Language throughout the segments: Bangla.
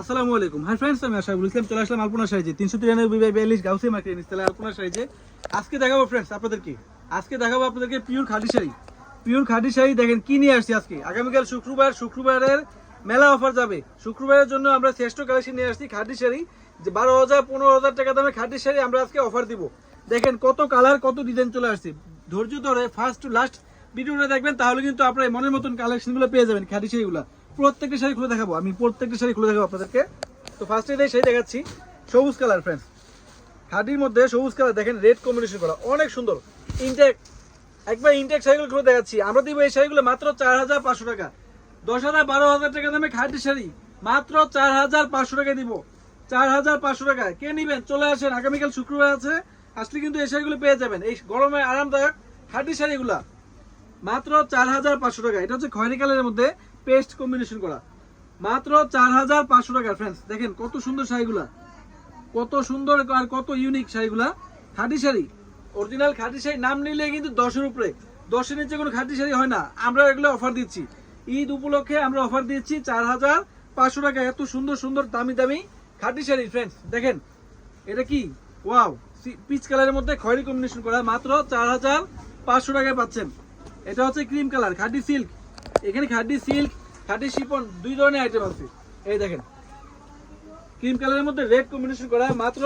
আসসালামু আলাইকুম। হাই ফ্রেন্ডস আমি আশা ইসলাম চলে আসলাম আলপনা তিনশো তিরানব্বই বাই বিয়াল্লিশ গাউসি মার্কেট আলপনা আজকে দেখাবো ফ্রেন্ডস আপনাদেরকে আজকে দেখাবো আপনাদেরকে পিওর খাদি শাড়ি। পিওর খাদি শাড়ি দেখেন কি নিয়ে আসছি আজকে। আগামীকাল শুক্রবার, শুক্রবারের মেলা অফার যাবে। শুক্রবারের জন্য আমরা শ্রেষ্ঠ কালেকশন নিয়ে আসছি খাদি শাড়ি। যে বারো হাজার, পনেরো হাজার টাকা দামে খাদি শাড়ি আমরা আজকে অফার দিব। দেখেন কত কালার কত ডিজাইন চলে আসছে। ধৈর্য ধরে ফার্স্ট টু লাস্ট ভিডিওটা দেখবেন, তাহলে কিন্তু আপনার মনের মতন কালেকশনগুলো পেয়ে যাবেন খাদি শাড়িগুলো। প্রত্যেকটা শাড়ি খুলে দেখাবো। আমি প্রত্যেকটা শাড়ি খুলে দেখাবো আপনাদেরকে। তো ফার্স্টে এই শাড়ি দেখাচ্ছি। সবুজ কালার ফ্রেন্ডস খাদির মধ্যে সবুজ কালার, দেখেন রেড কম্বিনেশন করা। অনেক সুন্দর। ইনটেক একবার ইনটেক শাড়িগুলো খুলে দেখাচ্ছি। আমরা দিব এই শাড়িগুলো মাত্র চার হাজার পাঁচশো টাকা। দশ হাজার, বারো হাজার টাকা দামে খাদি শাড়ি। মাত্র চার হাজার পাঁচশো টাকা দিব। চার হাজার পাঁচশো টাকায় কে নিবেন? চলে আসেন। আগামীকাল শুক্রবার আছে। আসলে কিন্তু এই শাড়িগুলো পেয়ে যাবেন। এই গরমে আরামদায়ক খাদি শাড়িগুলা। মাত্র চার হাজার পাঁচশো টাকা। এটা হচ্ছে খয়রি কালারের মধ্যে পেস্ট কম্বিনেশন করা। মাত্র চার হাজার পাঁচশো টাকা ফ্রেন্ডস দেখেন কত সুন্দর শাড়িগুলা। কত সুন্দর আর কত ইউনিক শাড়িগুলা। খাদি শাড়ি। অরিজিনাল খাদি শাড়ি নাম নিলে কিন্তু দশের উপরে। দশের নিচে কোনো খাঁটি শাড়ি হয় না। আমরা এগুলো অফার দিচ্ছি। ঈদ উপলক্ষে আমরা অফার দিচ্ছি চার হাজার পাঁচশো টাকা। এত সুন্দর সুন্দর, দামি দামি খাঁটি শাড়ি ফ্রেন্ডস দেখেন, এটা কি? ওয়াও পিচ কালারের মধ্যে খয়েরি কম্বিনেশন করা। মাত্র চার হাজার পাঁচশো টাকায় পাচ্ছেন। এটা হচ্ছে ক্রিম কালার খাঁটি সিল্ক এখানে খাদি সিল্ক খাদি শিপন দুই ধরনের আইটেম আছে। এই দেখেন ক্রিম কালারের মধ্যে রেড কম্বিনেশন করা মাত্র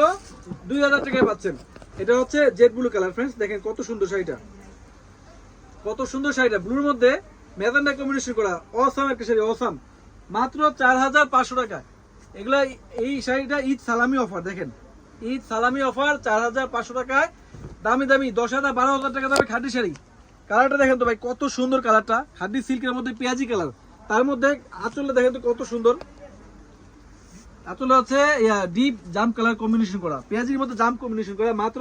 দুই হাজার টাকায় পাচ্ছেন। এটা হচ্ছে জেড ব্লু কালার ফ্রেন্ডস দেখেন কত সুন্দর শাড়িটা। কত সুন্দর শাড়িটা ব্লুর মধ্যে মেজেন্ডা কম্বিনেশন করা অসাম একটা শাড়ি অসাম মাত্র চার হাজার পাঁচশো টাকা। এগুলা এই শাড়িটা ঈদ সালামি অফার দেখেন। ঈদ সালামি অফার চার হাজার পাঁচশো টাকায়। দামি দামি দশ হাজার বারো হাজার টাকা দামে খাদি শাড়ি। কালারটা দেখেন তো ভাই, কত সুন্দর কালারটা। খাদি সিল্কের মধ্যে পেঁয়াজি কালার। তার মধ্যে আঁচলটা দেখেন তো কত সুন্দর। হচ্ছে ডিপ জাম কালার কম্বিনেশন করা। পেঁয়াজির মধ্যে জাম কম্বিনেশন করা। মাত্র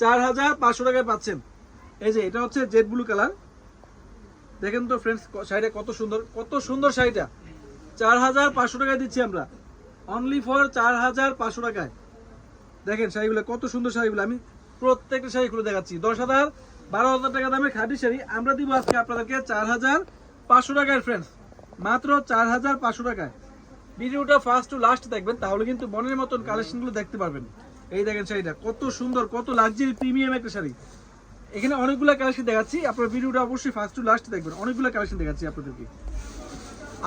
চার হাজার পাঁচশো টাকায় পাচ্ছেন। এই যে, এটা হচ্ছে জেড ব্লু কালার দেখেন তো ফ্রেন্ডস শাড়িটা কত সুন্দর কত সুন্দর শাড়িটা। চার হাজার পাঁচশো টাকায় দিচ্ছি আমরা। অনলি ফর চার হাজার পাঁচশো টাকায়। দেখেন শাড়িগুলো কত সুন্দর শাড়িগুলো। আমি প্রত্যেকটা শাড়ি খুলে দেখাচ্ছি। দশ হাজার বারো হাজার টাকা দামের খাদি শাড়ি আমরা দিব আজকে আপনাদেরকে চার হাজার পাঁচশো টাকায় ফ্রেন্ডস মাত্র চার হাজার পাঁচশো টাকায়। ভিডিওটা ফার্স্ট টু লাস্ট দেখবেন, তাহলে কিন্তু মনের মতন কালেকশনগুলো দেখতে পারবেন। এই দেখেন শাড়িটা, কত সুন্দর, কত লাক্সারি প্রিমিয়াম একটা শাড়ি। এখানে অনেকগুলো কালেকশন দেখাচ্ছি, আপনার ভিডিওটা অবশ্যই ফার্স্ট টু লাস্ট দেখবেন। অনেকগুলো কালেকশন দেখাচ্ছি আপনাদেরকে।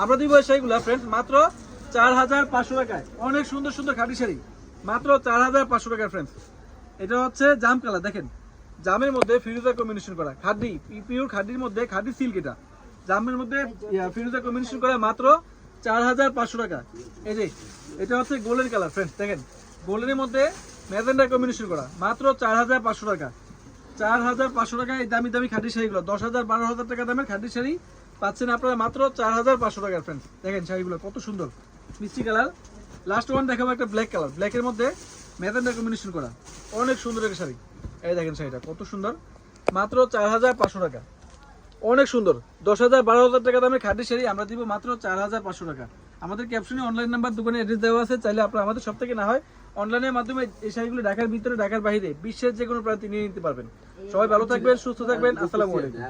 আমরা দিব শাড়িগুলো ফ্রেন্ডস মাত্র চার হাজার পাঁচশো টাকায়। অনেক সুন্দর সুন্দর খাদি শাড়ি। মাত্র চার হাজার পাঁচশো টাকায় ফ্রেন্ডস এটা হচ্ছে জাম কালার দেখেন। জামের মধ্যে ফিরোজা কম্বিনেশন করা। খাদি পিওর খাদির মধ্যে খাদি সিল্ক এটা। জামের মধ্যে ফিরোজা কম্বিনেশন করা মাত্র চার হাজার পাঁচশো টাকা। এই যে, এটা হচ্ছে গোল্ডেন কালার ফ্রেন্ডস দেখেন। গোল্ডেনের মধ্যে ম্যাজেন্ডা কম্বিনেশন করা, মাত্র চার হাজার পাঁচশো টাকা। চার হাজার পাঁচশো টাকা এই দামি দামি খাদি শাড়িগুলো, দশ হাজার, বারো হাজার টাকা দামের খাদি শাড়ি পাচ্ছেন আপনারা মাত্র চার হাজার পাঁচশো টাকার ফ্রেন্ডস দেখেন শাড়িগুলো কত সুন্দর, মিষ্টি কালার। লাস্ট ওয়ান দেখাবো একটা ব্ল্যাক কালার ব্ল্যাকের মধ্যে ম্যাজেন্ডা কম্বিনেশন করা, অনেক সুন্দর একটা শাড়ি। এই দেখেন শাড়িটা, কত সুন্দর। মাত্র চার হাজার পাঁচশো টাকা। অনেক সুন্দর। দশ হাজার বারো হাজার টাকা দামের খাটি শাড়ি, আমরা দিব মাত্র চার হাজার পাঁচশো টাকা। আমাদের ক্যাপশনে অনলাইন নাম্বার দোকানে অ্যাড্রেস দেওয়া আছে, চাইলে আপনার আমাদের সব থেকে না হয় অনলাইনের মাধ্যমে এই শাড়িগুলো ঢাকার ভিতরে, ঢাকার বাইরে বিশ্বের যে কোনো প্রান্তে নিয়ে নিতে পারবেন। সবাই ভালো থাকবেন, সুস্থ থাকবেন, আসসালামু আলাইকুম।